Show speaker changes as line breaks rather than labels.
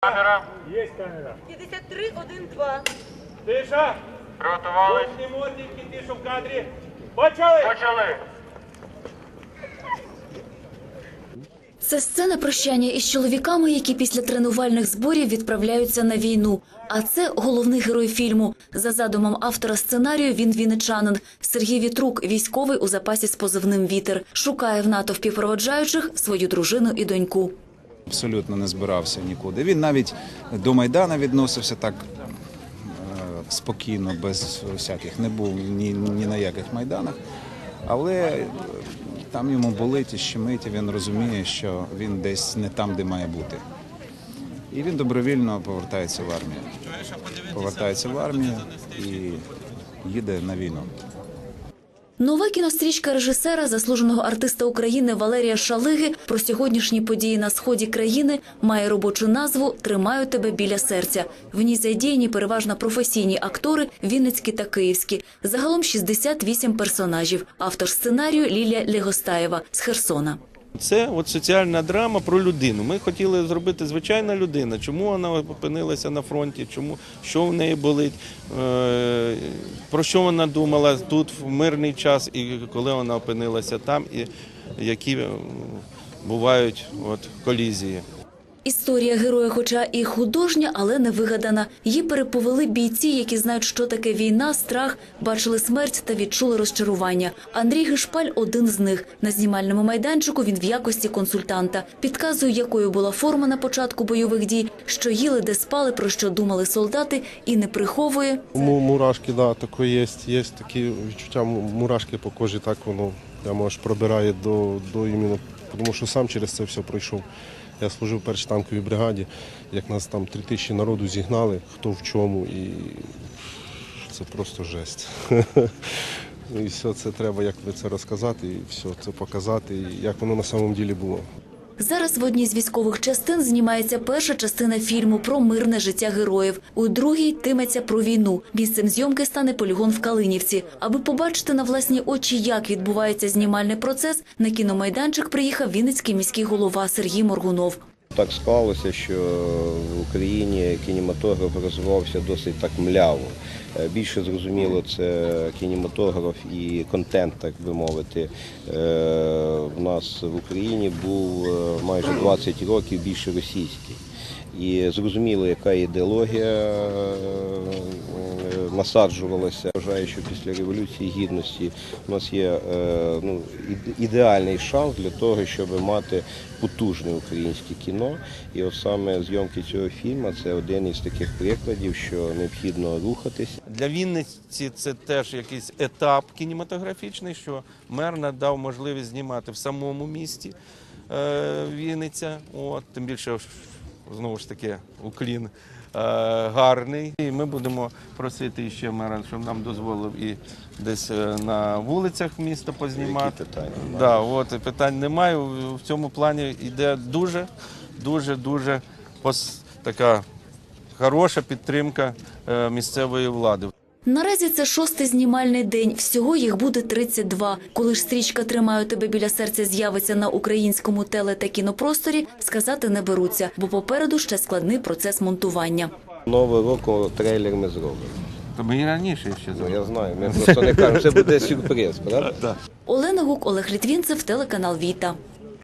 Камера.
Є камера.
53, 1, 2.
Тиша.
Приготувались.
Кожні модники, тиша в кадрі. Почали.
Почали.
Це сцена прощання із чоловіками, які після тренувальних зборів відправляються на війну. А це головний герой фільму. За задумом автора сценарію він вінничанин. Сергій Вітрук, військовий у запасі з позивним Вітер, шукає в натовпі проводжаючих свою дружину і доньку.
Абсолютно не збирався нікуди. Він навіть до Майдана відносився так е, спокійно, без всяких, не був ні, ні на яких майданах. Але е, там йому болить і щемить, він розуміє, що він десь не там, де має бути. І він добровільно повертається в армію. Повертається в армію і їде на війну.
Нова кінострічка режисера, заслуженого артиста України Валерія Шалиги про сьогоднішні події на сході країни має робочу назву Тримаю тебе біля серця. В ній задіяні переважно професійні актори Вінницькі та Київські. Загалом 68 персонажів. Автор сценарію Лілія Легостаєва з Херсона.
Це от соціальна драма про людину. Ми хотіли зробити звичайна людина. Чому вона опинилася на фронті? Чому що в неї болить? Е, про що вона думала тут в мирний час, і коли вона опинилася там, і які бувають от колізії.
Історія героя, хоча і художня, але не вигадана. Її переповели бійці, які знають, що таке війна, страх, бачили смерть та відчули розчарування. Андрій Гишпаль один з них. На знімальному майданчику він в якості консультанта підказує, якою була форма на початку бойових дій, що їли, де спали, про що думали солдати, і не приховує.
Му- Мурашки, да, таке є. Є такі відчуття му- мурашки по кожі, так воно прямо аж пробирає до, до іменно, тому що сам через це все пройшов. Я служив в першій танковій бригаді, як нас там три тисячі народу зігнали, хто в чому, і це просто жесть. І все це треба, як ви це розказати, і все це показати, і як воно на самом ділі було.
Зараз в одній з військових частин знімається перша частина фільму про мирне життя героїв. У другій тиметься про війну. Місцем зйомки стане полігон в Калинівці. Аби побачити на власні очі, як відбувається знімальний процес, на кіномайданчик приїхав Вінницький міський голова Сергій Моргунов.
Так склалося, що в Україні кінематограф розвивався досить так мляво. Е, Більше зрозуміло, це кінематограф і контент, так би мовити. Е, В нас в Україні був е, майже 20 років більше російський. І зрозуміло, яка ідеологія насаджувалася. Вважаю, що після Революції Гідності у нас є е, ну, ідеальний шанс для того, щоб мати потужне українське кіно. І от саме зйомки цього фільму це один із таких прикладів, що необхідно рухатися.
Для Вінниці це теж якийсь етап кінематографічний, що мер надав можливість знімати в самому місті е, Вінниця. От, тим більше знову ж таки уклін е, гарний. І ми будемо просити ще мера, щоб нам дозволив і десь е, на вулицях міста познімати.
Питання?
Да, от питань немає. В цьому плані йде дуже, дуже, дуже така хороша підтримка е, місцевої влади.
Наразі це шостий знімальний день. Всього їх буде 32. Коли ж стрічка «Тримаю тебе біля серця» з'явиться на українському теле та кінопросторі, сказати не беруться, бо попереду ще складний процес монтування.
Нового року трейлер ми зробимо.
То ми і раніше ще
Ну, я знаю, ми просто не кажемо, це буде сюрприз, правда?
Олена Гук, Олег Літвінцев, телеканал Віта.